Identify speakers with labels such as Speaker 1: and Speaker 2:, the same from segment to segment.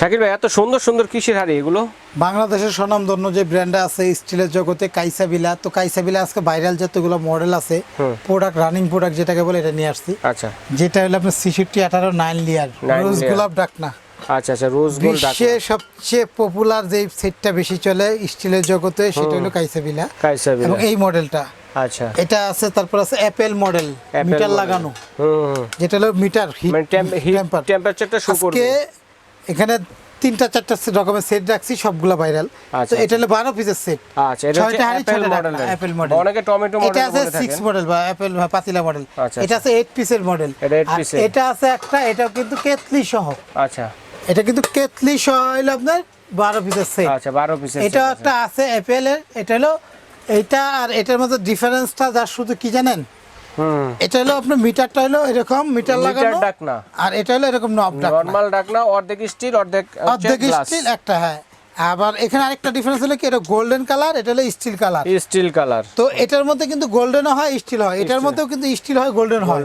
Speaker 1: শাকির ভাই এত সুন্দর সুন্দর কিসের হাড়ি এগুলো?
Speaker 2: বাংলাদেশের স্বনামধন্য যে ব্র্যান্ড আছে স্টিলের জগতে কাইসাবিলা তো কাইসাবিলা আজকে ভাইরাল যতগুলো মডেল আছে প্রোডাক্ট রানিং প্রোডাক্ট যেটাকে বলে এটা নিয়ে আসছি।
Speaker 1: আচ্ছা।
Speaker 2: যেটা হলো আপনার ছিষট্টি আঠারো নাইন লিয়ার রোজ। গোলাপ ডাকনা
Speaker 1: আচ্ছা আচ্ছা রোজ গোল্ড
Speaker 2: বিশ্বে সবচেয়ে পপুলার যে সেটটা বেশি চলে স্টিলের জগতে সেটা হলো কাইসাবিলা
Speaker 1: কাইসা
Speaker 2: এবং এই মডেলটা
Speaker 1: আচ্ছা।
Speaker 2: এটা আছে তারপর আছে অ্যাপেল মডেল মিটার লাগানো। যেটা হলো মিটার হিট
Speaker 1: টেম্পারেচারটা শো করবে।
Speaker 2: এখানে তিনটা চারটা রকমের সেট রাখছি সবগুলো ভাইরাল
Speaker 1: আচ্ছা,
Speaker 2: তো এটা হলো বারো পিসের সেট
Speaker 1: আচ্ছা এটা হচ্ছে
Speaker 2: হাঁড়ি,
Speaker 1: অ্যাপেল মডেল। অনেকে টমেটো মডেল এটা
Speaker 2: আছে
Speaker 1: বলে
Speaker 2: সিক্স মডেল বা অ্যাপেল বা পাতিলা মডেল
Speaker 1: আচ্ছা,
Speaker 2: এটা আছে এইট পিসের মডেল
Speaker 1: এটা eight piece এর।
Speaker 2: এটা আছে একটা এটা কিন্তু কেতলি সহ।
Speaker 1: আচ্ছা।
Speaker 2: এটা কিন্তু কেতলি সহ হলো আপনার বারো পিসের সেট
Speaker 1: আচ্ছা 12 পিসের
Speaker 2: এটা একটা আছে অ্যাপেলের এটা হলো এইটা আর এটার মধ্যে ডিফারেন্সটা যা শুধু কি জানেন? এটা হলো আপনার মিটারটা হলো এরকম মিটার লাগানো
Speaker 1: ডাকনা।
Speaker 2: আর এটা হলো এরকম নব ডাকনা।
Speaker 1: নরমাল ডাকনা অর্ধেক স্টিল অর্ধেক
Speaker 2: অর্ধেক স্টিল একটা হ্যাঁ। আবার এখানে আরেকটা ডিফারেন্স হলো কি এটা গোল্ডেন কালার এটা হলো স্টিল কালার
Speaker 1: স্টিল কালার
Speaker 2: তো এটার মধ্যে কিন্তু গোল্ডেনও হয় স্টিল হয়। এটার মধ্যেও কিন্তু স্টিল হয় গোল্ডেন হয়।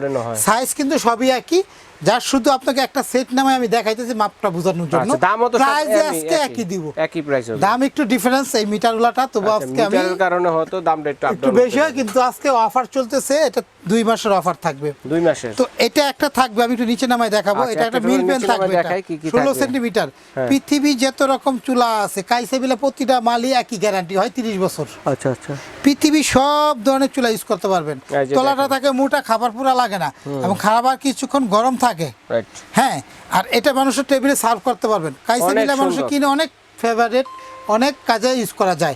Speaker 2: সাইজ কিন্তু সবই একই। যার শুধু আপনাকে একটা সেট নামে আমি দেখাইতেছি মাপটা বোঝানোর জন্য।
Speaker 1: আচ্ছা দামও তো
Speaker 2: প্রাইস আজকে একই দিব।
Speaker 1: একই প্রাইস হবে।
Speaker 2: দাম একটু ডিফারেন্স এই মিটার গুলাটা তবু
Speaker 1: আচ্ছা,
Speaker 2: আজকে আমি
Speaker 1: মিটারের কারণে হয়তো দামটা একটু
Speaker 2: একটু বেশি হয় কিন্তু আজকে অফার চলতেছে এটা দুই মাসের অফার থাকবে।
Speaker 1: দুই মাসের।
Speaker 2: তো এটা একটা থাকবে আমি একটু নিচে নামায় দেখাবো।
Speaker 1: আচ্ছা,
Speaker 2: এটা
Speaker 1: একটা
Speaker 2: মিল পেন থাকবে ষোলো। সেন্টিমিটার
Speaker 1: হ্যাঁ।
Speaker 2: পৃথিবী যত রকম চুলা আছে কাইসে কাইসেবিলা প্রতিটা মালই একই গ্যারান্টি হয় তিরিশ বছর।
Speaker 1: আচ্ছা আচ্ছা।
Speaker 2: পৃথিবী সব ধরনের চুলা ইউজ করতে পারবেন। তলাটা থাকে মোটা খাবার পুরা লাগে না। এবং খাবার কিছুক্ষণ গরম থাকে
Speaker 1: রাইট
Speaker 2: হ্যাঁ আর এটা মানুষের টেবিলে সার্ভ করতে পারবেন। কাইসেবিলা
Speaker 1: অনেক
Speaker 2: মানুষের কিনে অনেক ফেভারিট অনেক কাজে ইউজ করা যায়।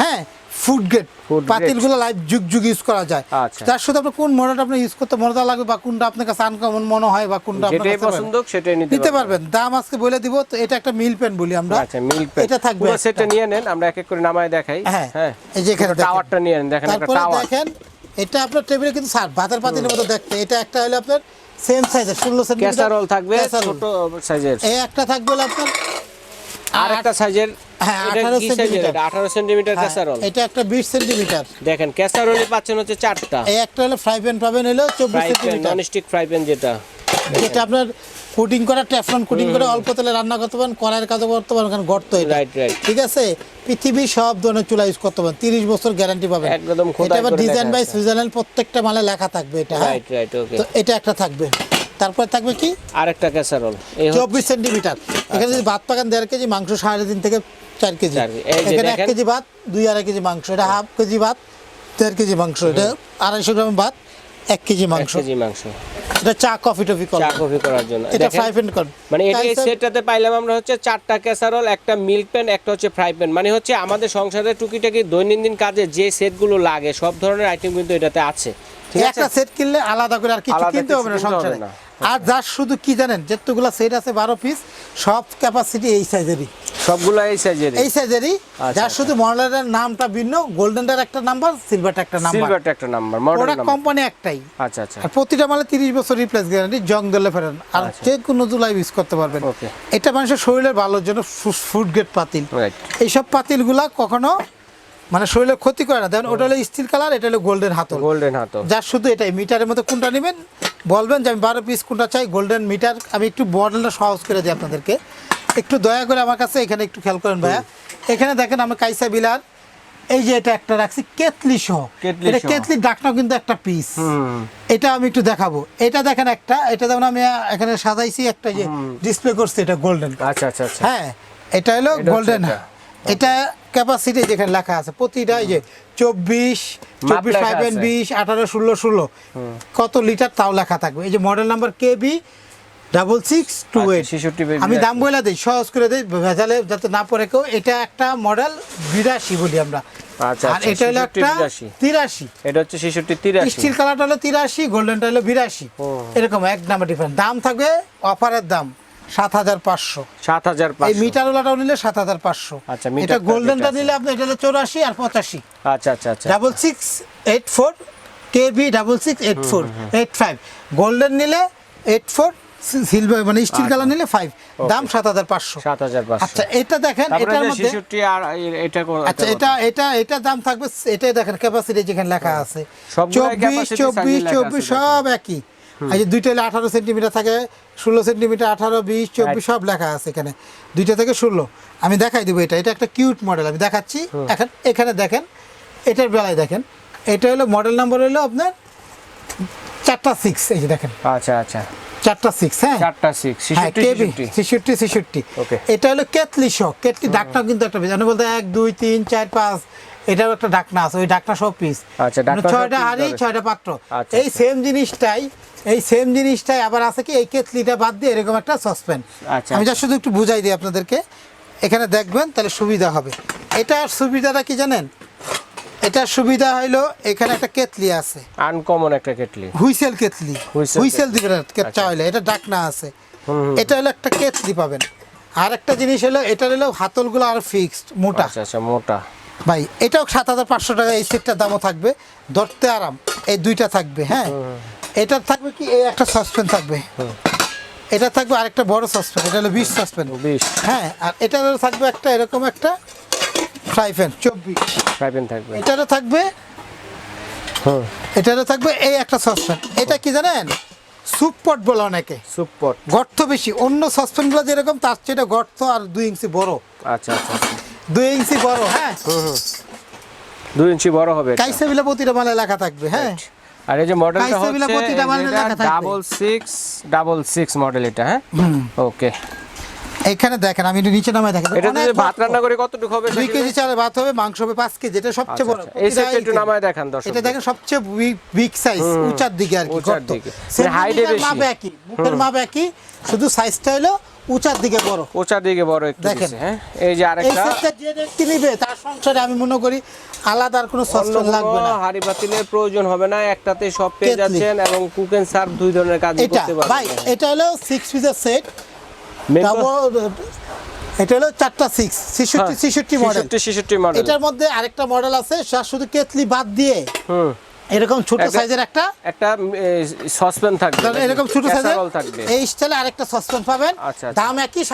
Speaker 2: হ্যাঁ ফুড গ্রেড পাতিলগুলো লাইভ যুগ যুগ ইউজ করা যায়।
Speaker 1: আচ্ছা।
Speaker 2: তার সাথে আপনার কোন মডেলটা আপনি ইউজ করতে মজা লাগবে বা কোনটা আপনার কাছে আনকমন মনে হয় বা কোনটা আপনার কাছে
Speaker 1: পছন্দ সেটাই নিতে
Speaker 2: পারবেন। দাম আজকে বলে দিব তো এটা একটা মিল পেন বলি আমরা।
Speaker 1: আচ্ছা মিল্ক প্যাক
Speaker 2: এটা থাকবে
Speaker 1: পুরো সেটটা নিয়ে নেন আমরা এক এক করে নামায় দেখাই।
Speaker 2: হ্যাঁ
Speaker 1: হ্যাঁ।
Speaker 2: এই যে এখানে
Speaker 1: টাওয়ারটা নিয়ে নেন দেখেন একটা টাওয়ার
Speaker 2: দেখেন এটা আপনার টেবিলে কিন্তু সার ভাতের পাতিলের মতো দেখতে। এটা একটা হলো আপনার সেম সাইজের 16 সেমি
Speaker 1: ক্যাসারোল থাকবে ছোট সাইজের
Speaker 2: এই একটা থাকবে আপনার
Speaker 1: আর একটা সাইজের
Speaker 2: হ্যাঁ,
Speaker 1: এটা
Speaker 2: 18
Speaker 1: কি
Speaker 2: সেন্টিমিটার।
Speaker 1: এটা 18 সেন্টিমিটার
Speaker 2: হ্যাঁ, এটা একটা বিশ সেন্টিমিটার
Speaker 1: দেখেন ক্যাসারোলে পাচ্ছেন হচ্ছে চারটা।
Speaker 2: এই একটা হলো ফ্রাই প্যান পাবেন হলো চব্বিশ centimetre
Speaker 1: non stick fry pan যেটা।
Speaker 2: যেটা আপনার কোটিং করা টেফলন কোটিং করে অল্প তেলে রান্না করতে পারেন কড়াইয়ের কাজও করতে পারেন কারণ গর্ত
Speaker 1: রাইট রাইট
Speaker 2: ঠিক আছে? পৃথিবী সব ধরনের চুলা ইউজ করতে পারেন তিরিশ বছর গ্যারান্টি পাবেন।
Speaker 1: একদম
Speaker 2: এটা আবার ডিজাইন বাই সুইজারল্যান্ড প্রত্যেকটা মালে লেখা থাকবে এটা হ্যাঁ?
Speaker 1: রাইট রাইট ওকে
Speaker 2: তো এটা একটা থাকবে। তারপর থাকবে কি?
Speaker 1: আরেকটা ক্যাসারোল এই
Speaker 2: চব্বিশ সেন্টিমিটার এখানে যদি ভাত পাকান দেড় কেজি মাংস সাড়ে তিন থেকে চার কেজি। এখানে এক কেজি ভাত দুই আড়াই কেজি মাংস। এটা হাফ কেজি ভাত দেড় কেজি মাংস। এটা আড়াইশো গ্রাম ভাত এক কেজি মাংস।
Speaker 1: কেজি মাংস।
Speaker 2: এটা চা কফি টফি
Speaker 1: চা কফি করার জন্য।
Speaker 2: এটা ফ্রাই প্যান কর।
Speaker 1: মানে এটা এই সেটটাতে পাইলাম আমরা হচ্ছে চারটা ক্যাসারোল একটা মিল্ক প্যান একটা হচ্ছে ফ্রাই প্যান মানে হচ্ছে আমাদের সংসারের টুকিটাকি দৈনন্দিন কাজে যে সেটগুলো লাগে সব ধরনের আইটেম কিন্তু এটাতে আছে। ঠিক আছে?
Speaker 2: একটা সেট কিনলে আলাদা করে আর কিছু কিনতে হবে না সংসারে। আর যার শুধু কি জানেন যেতগুলো সেট আছে বারো পিস সব ক্যাপাসিটি এই সাইজেরই
Speaker 1: সবগুলো এই সাইজের
Speaker 2: এই সাইজেরই
Speaker 1: আচ্ছা,
Speaker 2: যার শুধু মডেলের নামটা ভিন্ন গোল্ডেনটার একটা নাম্বার সিলভারটা একটা নাম্বার
Speaker 1: সিলভারটা একটা নাম্বার মডেল নাম্বার
Speaker 2: কোম্পানি একটাই।
Speaker 1: আচ্ছা আচ্ছা।
Speaker 2: আর প্রতিটা মালে তিরিশ বছর রিপ্লেস গ্যারান্টি জং দিলে ফেরেন। আর
Speaker 1: আচ্ছা।
Speaker 2: যে কোনো জুলাই ইউজ করতে পারবেন. এটা মানুষের শরীরের ভালোর জন্য ফুড গ্রেড পাতিল।
Speaker 1: রাইট
Speaker 2: এইসব পাতিলগুলা কখনো মানে শরীরের ক্ষতি করে না। দেখেন ওটা হলো স্টিল কালার এটা হলো গোল্ডেন হাতল।
Speaker 1: গোল্ডেন হাতো
Speaker 2: যার শুধু এটাই মিটারের মধ্যে কোনটা নেবেন? বলবেন যে আমি বারো পিস কোনটা চাই গোল্ডেন মিটার আমি একটু মডেলটা সহজ করে দিই আপনাদেরকে। একটু দয়া করে আমার কাছে এখানে একটু খেয়াল করেন ভাইয়া। এখানে দেখেন আমি কাইসা বিলার। এই যে এটা একটা রাখছি কেতলি সহ।
Speaker 1: কেতলি
Speaker 2: এটা
Speaker 1: সহ।
Speaker 2: কেতলির ডাকনাও কিন্তু একটা পিস এটা আমি একটু দেখাবো। এটা দেখেন একটা এটা যেমন আমি এখানে সাজাইছি একটা যে ডিসপ্লে করছি এটা গোল্ডেন
Speaker 1: আচ্ছা আচ্ছা আচ্ছা।
Speaker 2: হ্যাঁ এটা হলো গোল্ডেন
Speaker 1: এটা।
Speaker 2: এটা ক্যাপাসিটি যেখানে লেখা আছে প্রতিটা এই যে চব্বিশ চব্বিশ ফাইভ এন বিশ আঠারো ষোলো ষোলো। কত লিটার তাও লেখা থাকবে। এই যে model number K B double six two eight আমি দাম বলে দিই সহজ করে দিই ভেজালে যাতে না পড়ে কেউ। এটা একটা মডেল বিরাশি বলি আমরা।
Speaker 1: আচ্ছা,
Speaker 2: আর
Speaker 1: আচ্ছা,
Speaker 2: এটা হলো একটা তিরাশি।
Speaker 1: এটা হচ্ছে ছেষট্টি তিরাশি।
Speaker 2: স্টিল কালারটা হলো তিরাশি গোল্ডেনটা হলো বিরাশি। এরকম এক নাম্বার ডিফারেন্ট দাম থাকবে অফারের দাম। সাত হাজার পাঁচশো।
Speaker 1: সাত হাজার
Speaker 2: এই মিটারওয়ালাটাও নিলে সাত হাজার পাঁচশো।
Speaker 1: আচ্ছা,
Speaker 2: এটা গোল্ডেনটা নিলে আপনি এটা চৌরাশি আর পঁচাশি।
Speaker 1: আচ্ছা আচ্ছা আচ্ছা।
Speaker 2: Double six eight four K double six eight four eight five. Golden নিলে এইট ফোর সিলভার মানে স্টিল। কালার নিলে ফাইভ। দাম সাত হাজার পাঁচশো।
Speaker 1: সাত হাজার
Speaker 2: আচ্ছা এটা দেখেন এটার মধ্যে
Speaker 1: এটা
Speaker 2: আচ্ছা এটা এটা এটা দাম থাকবে এটাই দেখেন ক্যাপাসিটি যেখানে লেখা আছে। চব্বিশ চব্বিশ চব্বিশ সব একই। এই যে দুইটা হলে আঠারো সেন্টিমিটার থাকে ষোলো সেন্টিমিটার আঠারো বিশ চব্বিশ সব লেখা আছে এখানে। দুইটা থেকে ষোলো। আমি দেখাই দেবো এটা। এটা একটা কিউট মডেল। আমি দেখাচ্ছি। এখন এখানে দেখেন এটার বেলায় দেখেন। এটা হলো মডেল নাম্বার হলো আপনার চারটা সিক্স এই যে দেখেন।
Speaker 1: আচ্ছা আচ্ছা।
Speaker 2: চারটা সিক্স হ্যাঁ?
Speaker 1: চারটা সিক্স
Speaker 2: কেবি। ছেষট্টি। ছেষট্টি এটা হলো কেতলি শখ কেতলি ডাকনা কিন্তু একটা পিস বলতে এক দুই তিন চার পাঁচ এটাও একটা ডাকনা আছে ওই ডাকনা সব পিস
Speaker 1: আচ্ছা,
Speaker 2: ছয়টা
Speaker 1: piece
Speaker 2: হাড়ি ছয়টা পাত্র।
Speaker 1: আচ্ছা,
Speaker 2: এই সেম জিনিসটাই এই সেম জিনিসটাই আবার আছে কি এই কেতলিটা বাদ দিয়ে এরকম একটা সসপ্যান
Speaker 1: আচ্ছা,
Speaker 2: আমি যা শুধু একটু বুঝাই দিই আপনাদেরকে। এখানে দেখবেন তাহলে সুবিধা হবে। এটার সুবিধাটা কি জানেন? এটার সুবিধা হইল এখানে একটা কেতলি আছে।
Speaker 1: আনকমন একটা কেটলি।
Speaker 2: হুইসেল কেতলি
Speaker 1: হুইসেল
Speaker 2: দিবেন চা হইলে এটা ডাকনা আছে। এটা হলো একটা কেতলি পাবেন। আর একটা জিনিস হলো এটা হলো হাতলগুলো আর ফিক্সড মোটা।
Speaker 1: আচ্ছা আচ্ছা মোটা।
Speaker 2: ভাই এটাও সাত হাজার পাঁচশো টাকা এই সেটটার দামও থাকবে। ধরতে আরাম এই দুইটা থাকবে হ্যাঁ? এটা থাকবে কি? এই একটা সাসপেন থাকবে। এটা থাকবে আরেকটা বড় সাসপেন এটা হলো বিশ সাসপেন
Speaker 1: বিশ।
Speaker 2: হ্যাঁ আর এটারও থাকবে একটা এরকম একটা ফ্রাই প্যান চব্বিশ।
Speaker 1: ফ্রাইপ্যান থাকবে।
Speaker 2: এটারও থাকবে এটারও থাকবে এই একটা সসপ্যান এটা কি জানেন? সুপ পট বলে অনেকে।
Speaker 1: সুপট
Speaker 2: গর্ত বেশি অন্য সসপ্যানগুলো যেরকম তার চেয়ে এটা গর্ত আর দুই ইঞ্চি বড়।
Speaker 1: আচ্ছা আচ্ছা আচ্ছা।
Speaker 2: দুই ইঞ্চি বড় হ্যাঁ।
Speaker 1: দুই ইঞ্চি বড় হবে।
Speaker 2: কাইসেবিলা প্রতিটা মালে লেখা থাকবে হ্যাঁ।
Speaker 1: আর এই যে মডেলটা
Speaker 2: থাকবে।
Speaker 1: Double six double six model এটা হ্যাঁ। ওকে
Speaker 2: এখানে দেখেন আমি একটু নিচে নামায় দেখেন।
Speaker 1: এটা যদি ভাত রান্না করে কতটুকু হবে
Speaker 2: দুই
Speaker 1: শাকিল
Speaker 2: কেজি
Speaker 1: ভাই?
Speaker 2: চালের ভাত হবে মাংস হবে পাঁচ কেজি এটা সবচেয়ে বড়
Speaker 1: আচ্ছা, এই সেটটা একটু নামায় দেখান দর্শক
Speaker 2: এটা দেখেন সবচেয়ে বিগ সাইজ উঁচার দিকে আর কি
Speaker 1: উঁচার
Speaker 2: গর্ত
Speaker 1: দিকে। মানে বেশি।
Speaker 2: মাপ একই মুখের মাপ একই শুধু সাইজটা হলো উঁচার দিকে বড়।
Speaker 1: ওচার দিকে বড় একটু
Speaker 2: দেখেন।
Speaker 1: হ্যাঁ? এই যে
Speaker 2: এই
Speaker 1: আরেকটা
Speaker 2: সেটটা যে ব্যক্তি নিবে তার সংসারে আমি মনে করি আলাদা আর কোনো
Speaker 1: অন্য
Speaker 2: লাগবে না।
Speaker 1: হাড়ি পাতিলের প্রয়োজন হবে না একটাতে সব পেয়ে যাচ্ছেন এবং কুক এন্ড সার্ভ দুই ধরনের কাজ
Speaker 2: এটা
Speaker 1: করতে
Speaker 2: ভাই এটা হলো সিক্স পিসের সেট এটা হলো চারটা সিক্স ছেষট্টি ছেষট্টি মডেল
Speaker 1: 66 66 মডেল
Speaker 2: এটার মধ্যে আরেকটা মডেল আছে যা শুধু কেতলি বাদ দিয়ে। এরকম ছোট
Speaker 1: একটা-
Speaker 2: সাইজের একটা
Speaker 1: একটা সসপ্যান থাকবে।
Speaker 2: এরকম ছোট সাইজের
Speaker 1: থাকবে।
Speaker 2: এই স্টাইলে আরেকটা সসপ্যান পাবেন।
Speaker 1: আচ্ছা, আচ্ছা।
Speaker 2: দাম একই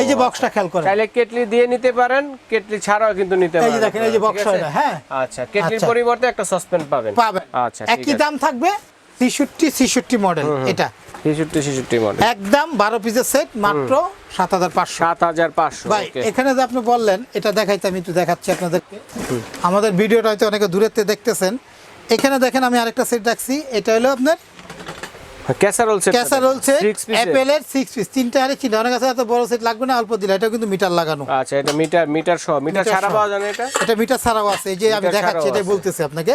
Speaker 2: এই যে বক্সটা খেয়াল করেন।
Speaker 1: কেটলি দিয়ে নিতে পারেন কেটলি ছাড়াও কিন্তু নিতে
Speaker 2: এই যে
Speaker 1: পারেন
Speaker 2: দেখেন, এই যে box হ্যাঁ।
Speaker 1: আচ্ছা কেটলির
Speaker 2: আচ্ছা।
Speaker 1: পরিবর্তে একটা সসপ্যান পাবেন।
Speaker 2: পাবেন।
Speaker 1: আচ্ছা
Speaker 2: একই দাম থাকবে ছেষট্টি ছেষট্টি মডেল এটা।
Speaker 1: 66 66 মডেল
Speaker 2: একদম বারো পিসের সেট মাত্র সাত হাজার পাঁচশো।
Speaker 1: সাত হাজার পাঁচশো
Speaker 2: ভাই এখানে যে আপনি বললেন এটা দেখাইতে আমি একটু দেখাচ্ছি আপনাদেরকে। আমাদের ভিডিওটা হয়তো অনেকে দূরের থেকে দেখতেছেন। এখানে দেখেন আমি আরেকটা সেট রাখছি। এটা হলো আপনার
Speaker 1: ক্যাসারোল সেট
Speaker 2: ক্যাসারোল সেট অ্যাপেলের সিক্স পিস তিনটা হারে চিন্তা অনেক আছে এত বড় সেট লাগবে না অল্প দিলে। এটা কিন্তু মিটার লাগানো।
Speaker 1: আচ্ছা এটা মিটার মিটার সহ। মিটার ছাড়া পাওয়া যায় এটা?
Speaker 2: এটা মিটার ছাড়াও আছে। এই যে আমি দেখাচ্ছি বলতেছি আপনাকে।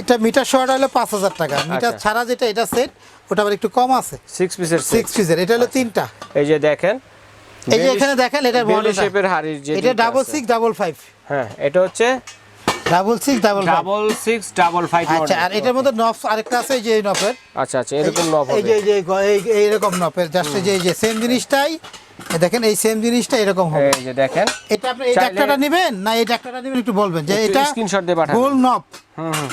Speaker 2: এটা মিটার সহটা হলো পাঁচ হাজার টাকা। মিটার
Speaker 1: আচ্ছা।
Speaker 2: ছাড়া যেটা এটা সেট ওটা আবার একটু কম আছে।
Speaker 1: সিক্স পিসের
Speaker 2: সিক্স পিসের এটা হলো তিনটা।
Speaker 1: এই যে দেখেন
Speaker 2: এই যে এখানে দেখেন এটা মডেল
Speaker 1: শেপের হাড়ির যে
Speaker 2: এটা ডাবল
Speaker 1: আছে।
Speaker 2: সিক্স ডাবল ফাইভ
Speaker 1: হ্যাঁ এটা হচ্ছে
Speaker 2: double six double five
Speaker 1: double six double five
Speaker 2: আচ্ছা আর এটার মধ্যে নফ আরেকটা আছে এই যে এই নফের
Speaker 1: আচ্ছা আচ্ছা এরকম নব
Speaker 2: এই
Speaker 1: হবে।
Speaker 2: যে এই যে গ- এই এইরকম নফের জাস্ট যে এই যে সেম জিনিসটাই। দেখেন এই সেম জিনিসটা এরকম হবে।
Speaker 1: এই যে দেখেন
Speaker 2: এটা আপনি এই ডাক্তারটা নেবেন? না এই ডাক্তারটা নেবেন একটু বলবেন যে এটা
Speaker 1: screenshot দিয়ে পাঠান।
Speaker 2: গোল নব
Speaker 1: হুম হুম।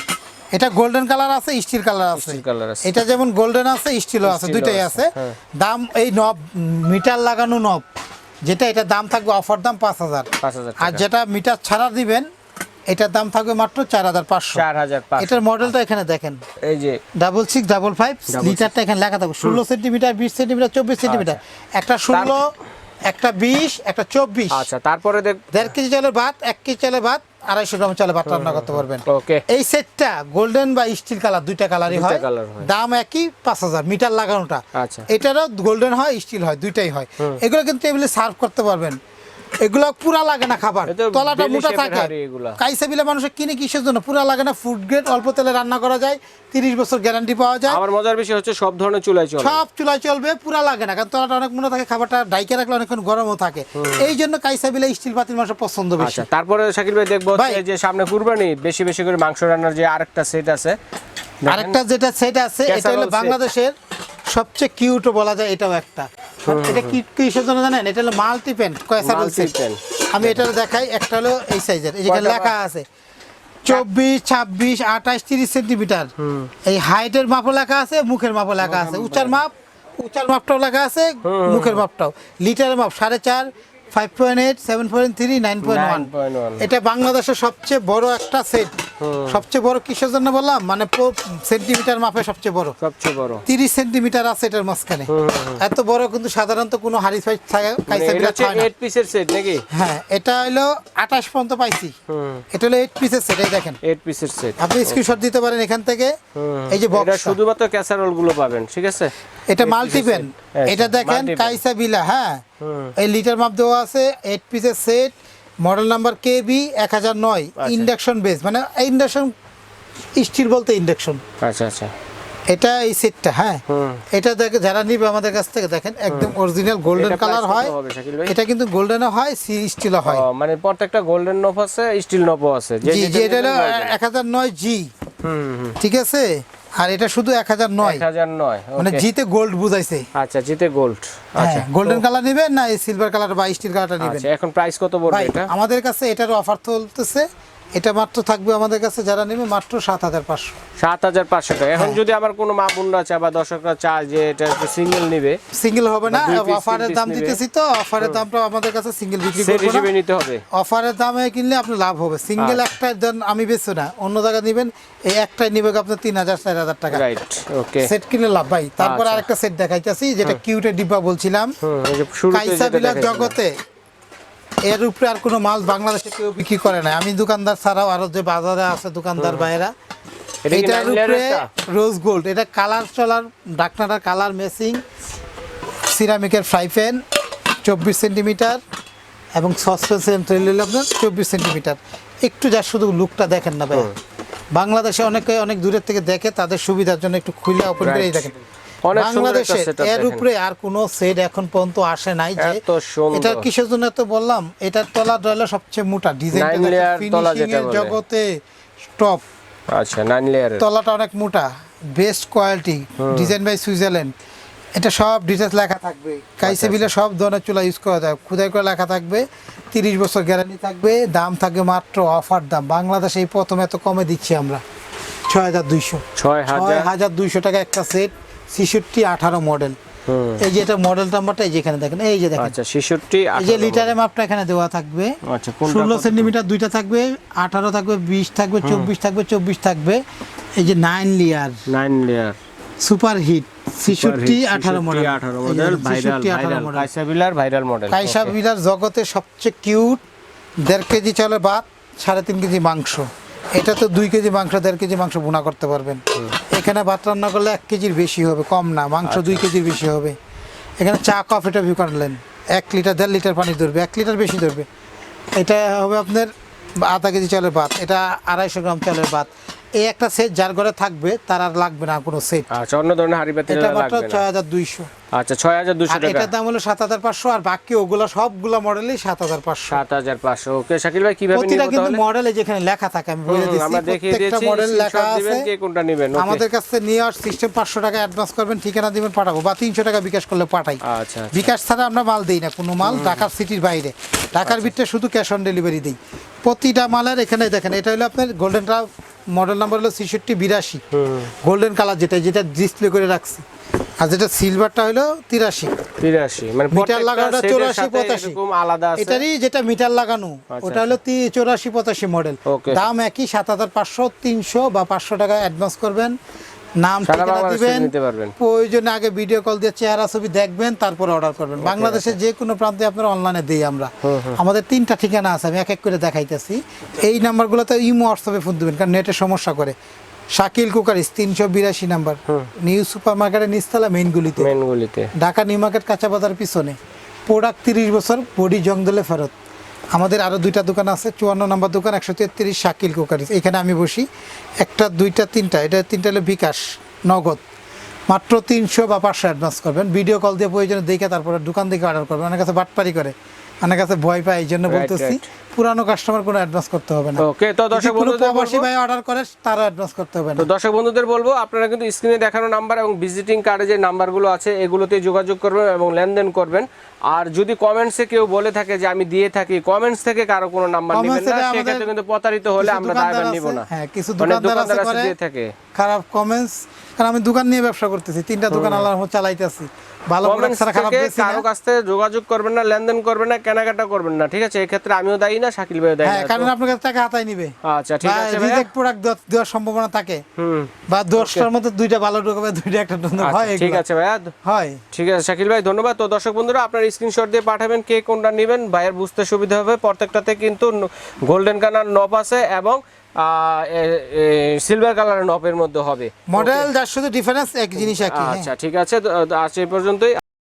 Speaker 2: এটা গোল্ডেন কালার আছে স্টিল কালার আছে। এটা যেমন গোল্ডেন আছে স্টিলও আছে দুইটাই
Speaker 1: আছে, হ্যাঁ।
Speaker 2: দাম এই নব মিটার লাগানো নব যেটা এটা দাম থাকবে অফার দাম পাঁচ হাজার।
Speaker 1: 5,000
Speaker 2: আর যেটা মিটার ছাড়া দিবেন এটার দাম থাকবে মাত্র চার হাজার পাঁচশো।
Speaker 1: চার হাজার
Speaker 2: এটার মডেলটা এখানে দেখেন।
Speaker 1: এই যে
Speaker 2: ডাবল সিক্স ডাবল ফাইভ লিটারটা এখানে লেখা থাকবে। ষোলো সেন্টিমিটার বিশ সেন্টিমিটার চব্বিশ সেন্টিমিটার একটা ষোলো একটা বিশ একটা চব্বিশ।
Speaker 1: আচ্ছা তারপরে দেখ
Speaker 2: দেড় কেজি চালের ভাত এক কেজি চালের ভাত আড়াইশো গ্রাম চালে ভাত রান্না করতে পারবেন। এই সেটটা গোল্ডেন বা স্টিল কালার দুইটা কালারই হয়। দাম একই পাঁচ হাজার। মিটার লাগানোটা।
Speaker 1: আচ্ছা।
Speaker 2: এটারও গোল্ডেন হয় স্টিল হয় দুইটাই হয়। এগুলো কিন্তু টেবিলে সার্ভ করতে পারবেন। এগুলো পুরা লাগে না খাবার। তলাটা মোটা থাকে। কাইসা বিলে কিনে কিসের জন্য? পুরা লাগে না ফুড গ্রেড অল্প তেলে রান্না করা যায় তিরিশ বছর গ্যারান্টি পাওয়া যায়।
Speaker 1: আমার মজার বিষয় হচ্ছে সব ধরনের চুলাই চলে।
Speaker 2: সব চুলায় চলবে পুরা লাগে না। কারণ তলাটা অনেক থাকে খাবারটা ডাইকে রাখলে অনেকক্ষণ গরমও থাকে। এই জন্য কাইসা বিলে স্টিল পাতিল মানুষের পছন্দ বেশি।
Speaker 1: আচ্ছা তারপরে শাকিল ভাই দেখব। যে সামনে কুরবানি বেশি বেশি করে মাংস রান্নার যে আরেকটা সেট আছে।
Speaker 2: আরেকটা যেটা সেট আছে এটা হলো বাংলাদেশের সবচেয়ে কিউটও বলা যায় এটাও একটা। এটা কি কিসের জন্য জানেন? এটা হলো মাল্টি পেন ক্যাসারোল সেট আমি এটা দেখাই একটা হলো এই সাইজের এই যেখানে লেখা আছে। চব্বিশ ছাব্বিশ আঠাশ তিরিশ সেন্টিমিটার। এই হাইটের মাপও লেখা আছে মুখের মাপও লেখা আছে। উচ্চার মাপ উচ্চার মাপটাও লেখা আছে মুখের মাপটাও। লিটারের মাপ সাড়ে চার five point eight seven point three nine point one
Speaker 1: 9.1
Speaker 2: এটা বাংলাদেশের সবচেয়ে বড় একটা সেট সবচেয়ে বড় কিসের জন্য বললাম? মানে সেন্টিমিটার মাপে সবচেয়ে বড়।
Speaker 1: সবচেয়ে বড়।
Speaker 2: তিরিশ সেন্টিমিটার আছে এটার মাঝখানে। এত বড় কিন্তু সাধারণত কোনো হাড়ি সাইজ থাকে
Speaker 1: মানে
Speaker 2: কাইসা
Speaker 1: এটা
Speaker 2: হয় না।
Speaker 1: এইট পিসের সেট নাকি?
Speaker 2: হ্যাঁ এটা হলো আঠাশ পর্যন্ত পাইছি। এটা হলো পিসের সেট এই দেখেন।
Speaker 1: পিসের সেট
Speaker 2: আপনি স্ক্রিনশট দিতে পারেন এখান থেকে। এই যে
Speaker 1: এটা
Speaker 2: বক্স
Speaker 1: শুধুমাত্র ক্যাসারোলগুলো পাবেন ঠিক আছে?
Speaker 2: এটা মাল্টিপেন এটা
Speaker 1: আচ্ছা,
Speaker 2: দেখেন কাইসা বিলা হ্যাঁ। এই লিটার মাপ দেওয়া আছে এইট পিসের set model number K B এক হাজার নয়
Speaker 1: আচ্ছা।
Speaker 2: ইন্ডাকশন বেস মানে ইন্ডাকশন স্টিল বলতে ইন্ডাকশন।
Speaker 1: আচ্ছা আচ্ছা।
Speaker 2: এটা এই সেটটা হ্যাঁ। এটা দেখে যারা নিবে আমাদের কাছ থেকে দেখেন একদম অরিজিনাল গোল্ডেন কালার হয়? এটা কিন্তু গোল্ডেনও হয় সি স্টিলও হয়।
Speaker 1: মানে প্রত্যেকটা গোল্ডেন নব আছে স্টিল নব আছে। যে
Speaker 2: জি এটা হলো। এক হাজার নয় জি ঠিক আছে? আর এটা শুধু এক হাজার নয়?
Speaker 1: এক হাজার নয়
Speaker 2: মানে জিতে গোল্ড বুঝাইছে।
Speaker 1: আচ্ছা জিতে গোল্ড আচ্ছা
Speaker 2: হ্যাঁ গোল্ডেন কালার নেবেন না এই সিলভার কালার বা স্টিল কালারটা নেবেন?
Speaker 1: আচ্ছা এখন প্রাইস কত
Speaker 2: বলব
Speaker 1: এটা?
Speaker 2: আমাদের কাছে এটার অফার চলতেছে এটা মাত্র থাকবে আমাদের কাছে যারা নেবে মাত্র সাত হাজার পাঁচশো।
Speaker 1: সাত হাজার পাঁচশো। টাকা
Speaker 2: হ্যাঁ।
Speaker 1: এখন যদি আমার কোনো মা বোনরা চায় বা দর্শকরা চায় যে এটা সিঙ্গেল নিবে
Speaker 2: সিঙ্গেল হবে না অফারের দাম দিতেছি তো অফারের দামটা আমাদের কাছে সিঙ্গেল বিক্রি
Speaker 1: সেট হিসেবে নিতে হবে।
Speaker 2: অফারের দামে কিনলে আপনি লাভ হবে। সিঙ্গেল
Speaker 1: আচ্ছা।
Speaker 2: একটা দেন আমি বেচো না। অন্য জায়গায় নেবেন এই একটাই নিবে আপনার তিন হাজার চার হাজার টাকা।
Speaker 1: রাইট ওকে
Speaker 2: সেট কিনলে লাভ ভাই। তারপর
Speaker 1: আচ্ছা।
Speaker 2: আরেকটা সেট দেখাইতেছি যেটা কিউটের ডিব্বা বলছিলাম। কাইসা বিলাস জগতে এর উপরে আর কোনো মাল বাংলাদেশে কেউ বিক্রি করে না আমি দোকানদার ছাড়াও আরও যে বাজারে আছে দোকানদার
Speaker 1: এটা
Speaker 2: এটার উপরে রোজ গোল্ড এটা কালার চলার ডাকনাটার কালার মেসিং সিরামিকের ফ্রাই প্যান চব্বিশ সেন্টিমিটার এবং সসপেন্সেন ট্রেল আপনার চব্বিশ সেন্টিমিটার একটু যা শুধু লুকটা দেখেন না ভাই বাংলাদেশে অনেকে অনেক দূরের থেকে দেখে তাদের সুবিধার জন্য একটু খুলে ওপেন করে দেখেন।
Speaker 1: অনেক সুন্দর একটা
Speaker 2: বাংলাদেশে এর উপরে আর কোনো সেট এখন পর্যন্ত আসে নাই যে এটা কিসের জন্য তো বললাম এটার তলা ডয়লা সবচেয়ে মোটা ডিজাইন এর জগতে টপ
Speaker 1: আচ্ছা নাইন লেয়ারের
Speaker 2: তলাটা অনেক মোটা best quality design by Switzerland এটা সব ডিটেলস লেখা থাকবে। কাইসে বিলে সব ধরনের চুলা ইউজ করা যায়। খুদাই করে লেখা থাকবে তিরিশ বছর গ্যারান্টি থাকবে দাম থাকবে মাত্র অফার দাম। বাংলাদেশে এই প্রথম এত কমে দিচ্ছি আমরা। ছয় হাজার দুইশো।
Speaker 1: ছয় হাজার।
Speaker 2: দুইশো টাকা একটা সেট ছেষট্টি আঠারো মডেল এই যে এটা মডেল নাম্বারটা এই যে এখানে দেখেন এই যে দেখেন।
Speaker 1: আচ্ছা ছেষট্টি
Speaker 2: এই যে লিটারের মাপটা এখানে দেওয়া থাকবে।
Speaker 1: আচ্ছা কোনটা
Speaker 2: ষোলো সেন্টিমিটার দুইটা থাকবে আঠারো থাকবে বিশ থাকবে চব্বিশ থাকবে চব্বিশ থাকবে। এই যে নাইন লিয়ার
Speaker 1: নাইন লেয়ার
Speaker 2: সুপার হিট ছেষট্টি আঠারো মডেল
Speaker 1: আঠারো মডেল ভাইরাল ভাইরাল কাইসা বিলার ভাইরাল মডেল
Speaker 2: কাইসা বিলার জগতে সবচেয়ে কিউট দেড় কেজি চলে ভাত সাড়ে তিন কেজি মাংস। এটা তো দুই কেজি মাংস দেড় কেজি মাংস বোনা করতে পারবেন। এখানে ভাত রান্না করলে এক কেজির বেশি হবে কম না মাংস দুই
Speaker 1: আচ্ছা।
Speaker 2: কেজির বেশি হবে। এখানে চা কফিটা ভিউ করলেন এক লিটার দেড় লিটার পানি ধরবে এক লিটার বেশি ধরবে। এটা হবে আপনার আধা কেজি চালের ভাত এটা আড়াইশো গ্রাম চালের ভাত। এই একটা সেট যার ঘরে থাকবে তার আর লাগবে না কোনো সেট
Speaker 1: আচ্ছা অন্য ধরনের হাড়ি পাতিল
Speaker 2: এটা মাত্র
Speaker 1: লাগবে না।
Speaker 2: ছয় হাজার দুইশো।
Speaker 1: আচ্ছা ছয় হাজার দুশো
Speaker 2: আর
Speaker 1: টাকা।
Speaker 2: এটার দাম হলো সাত হাজার পাঁচশো আর বাকি ওগুলো সবগুলো মডেলই সাত হাজার পাঁচশো।
Speaker 1: সাত হাজার পাঁচশো। ওকে শাকিল ভাই কীভাবে
Speaker 2: প্রতিটা কিন্তু মডেলে যেখানে লেখা থাকে আমি বলে দিচ্ছি
Speaker 1: আমরা দেখিয়ে দিয়েছি
Speaker 2: মডেল লেখা আছে।
Speaker 1: কে কোনটা নেবেন
Speaker 2: আমাদের কাছ নিয়ে আর সিস্টেম পাঁচশো টাকা অ্যাডভান্স করবেন ঠিকানা দিবেন পাঠাবো বা তিনশো টাকা বিকাশ করলে পাঠাই।
Speaker 1: আচ্ছা আচ্ছা।
Speaker 2: বিকাশ ছাড়া আমরা মাল দিই না কোনো মাল ঢাকার সিটির বাইরে। ঢাকার
Speaker 1: আচ্ছা।
Speaker 2: ভিতরে শুধু ক্যাশ অন ডেলিভারি দেই। প্রতিটা মালের এখানে দেখেন এটা হলো আপনার গোল্ডেন মডেল নাম্বার হলো ছেষট্টি বিরাশি। গোল্ডেন কালার যেটা যেটা ডিসপ্লে করে রাখছি। আর যেটা সিলভারটা হলো তিরাশি।
Speaker 1: তিরাশি মানে
Speaker 2: মিটার লাগানোটা
Speaker 1: সেটের
Speaker 2: চৌরাশি পঁচাশি।
Speaker 1: আলাদা
Speaker 2: এটারই যেটা মিটার লাগানো
Speaker 1: আচ্ছা,
Speaker 2: ওটা হলো চৌরাশি পঁচাশি মডেল দাম একই সাত হাজার পাঁচশো তিনশো বা পাঁচশো টাকা অ্যাডভান্স করবেন। নাম ঠিকানা দিবেন প্রয়োজনে আগে ভিডিও কল দিয়ে চেহারা ছবি দেখবেন তারপর অর্ডার করবেন। বাংলাদেশের যে কোনো প্রান্তে আপনারা অনলাইনে দিই আমরা। আমাদের তিনটা ঠিকানা আছে আমি এক এক করে দেখাইতেছি। এই নাম্বারগুলোতে ইমো হোয়াটসঅ্যাপে ফোন দেবেন কারণ নেটে সমস্যা করে। শাকিল কুকারিস তিনশো বিরাশি নাম্বার। নিউ সুপার মার্কেটের নিচতলা মেইনগুলিতে
Speaker 1: মেনগুলিতে
Speaker 2: ঢাকা নিউ মার্কেট কাঁচা বাজার পিছনে। প্রোডাক্ট তিরিশ বছর বডি জঙ্গলে ফেরত। আমাদের আরও দুইটা দোকান আছে, চুয়ান্ন নম্বর দোকান, একশো তেত্রিশ শাকিল কুকারি এখানে আমি বসি। একটা, দুইটা, তিনটা, এটা তিনটা হলো বিকাশ, নগদ। মাত্র তিনশো বা পাঁচশো অ্যাডভান্স করবেন। ভিডিও কল দিয়ে প্রয়োজনে দেখে তারপরে দোকান থেকে অর্ডার করবেন। অনেক কাছে বাটপারি করে। অনেক কাছে ভয় পায় এই জন্য বলতেছি পুরানো কাস্টমার কোনো অ্যাডভান্স করতে হবে না।
Speaker 1: ওকে তো দর্শক বন্ধুদের
Speaker 2: প্রবাসী ভাই অর্ডার করে অ্যাডভান্স করতে হবে না।
Speaker 1: তো দর্শক বন্ধুদের বলব আপনারা কিন্তু স্ক্রিনে দেখানো নাম্বার এবং ভিজিটিং কার্ডে যে নাম্বারগুলো আছে এগুলোতে যোগাযোগ করবেন এবং লেনদেন করবেন। আর যদি কমেন্টসে কেউ বলে থাকে যে আমি দিয়ে থাকি কমেন্টস থেকে কারও কোনো নাম্বার নেবেন না সেক্ষেত্রে কিন্তু প্রতারিত হলে আমরা দায়ভার নিব না।
Speaker 2: হ্যাঁ, কিছু দোকানদার
Speaker 1: দোকানদার
Speaker 2: আছে
Speaker 1: আছে দিয়ে থাকে।
Speaker 2: খারাপ কমেন্টস কারণ আমি দোকান নিয়ে ব্যবসা করতেছি তিনটা দোকান আল্লাহর চালাইতেছি। ভালো product ছাড়া খারাপ বেশি না।
Speaker 1: কারও কাছ থেকে যোগাযোগ করবেন না লেনদেন করবেন না কেনাকাটা করবেন না ঠিক আছে? এই ক্ষেত্রে আমিও দায়ী না শাকিল ভাইও দায়ী
Speaker 2: হ্যাঁ কারণ আপনার কাছে টাকা হাতায় নিবে।
Speaker 1: আচ্ছা ঠিক আছে
Speaker 2: রিজেক্ট প্রোডাক্ট দেওয়ার সম্ভাবনা থাকে।
Speaker 1: হুম।
Speaker 2: বা দশটার মধ্যে দুইটা ভালো ঢুকবে দুইটা একটা ঢুকবে। হয়
Speaker 1: আচ্ছা, ঠিক আছে ভাইয়া।
Speaker 2: হয়।
Speaker 1: ঠিক আছে শাকিল ভাই ধন্যবাদ। তো দর্শক বন্ধুরা আপনার স্ক্রিনশট দিয়ে পাঠাবেন কে কোনটা নেবেন। ভাইয়ের বুঝতে সুবিধা হবে। প্রত্যেকটাতে কিন্তু গোল্ডেন কানার নব আছে এবং সিলভার কালারের নপের মধ্যে হবে।
Speaker 2: মডেল যার শুধু ডিফারেন্স এক জিনিস একই হ্যাঁ।
Speaker 1: আচ্ছা ঠিক আছে আজ এই পর্যন্তই।